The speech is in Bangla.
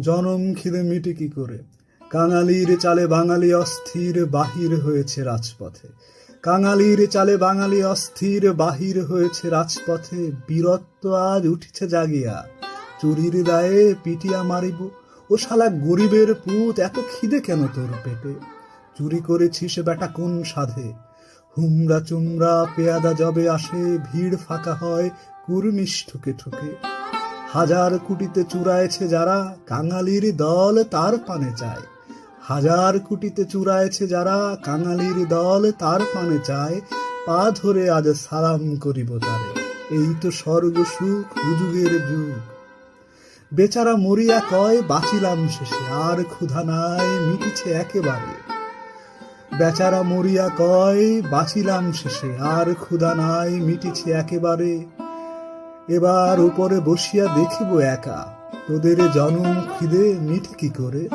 জনম খিদে মিটে কি করে? কাঙালির চালে বাঙালি অস্থির, বাহির হয়েছে রাজপথে। কাঙালির চালে বাঙালি অস্থির, বাহির হয়েছে রাজপথে। বীরত্ব আজ উঠিছে জাগিয়া। চুরির দায়ে পিটিয়া মারিব। ও শালা গরিবের পুত, এত খিদে কেন তোর পেটে? চুরি করেছিস বেটা কোন সাধে? হুমরা চুমরা পেয়াদা জবে আসে, ভিড় ফাঁকা হয় কুর্নিশ ঠুকে ঠুকে। হাজার কুটিতে চুরায়েছে যারা, কাঙালির দল তার পানে চায়। হাজার কুটিতে চুরায়েছে যারা, কাঙালির দল তার পানে চায়। পা ধরে আজ সালাম করিব তারে। এই তো স্বর্গ সুখ, হুজুগের যুগ। বেচারা মরিয়া কয়, বাঁচিলাম শেষে, আর ক্ষুধা নাই, মিটিছে একেবারে। বেচারা মরিয়া কয়, বাঁচিলাম শেষে, আর ক্ষুধা নাই, মিটিছে একেবারে। এবার উপরে বসিয়া দেখিব একা। তোদের জনম খিদে মিটে কি করে?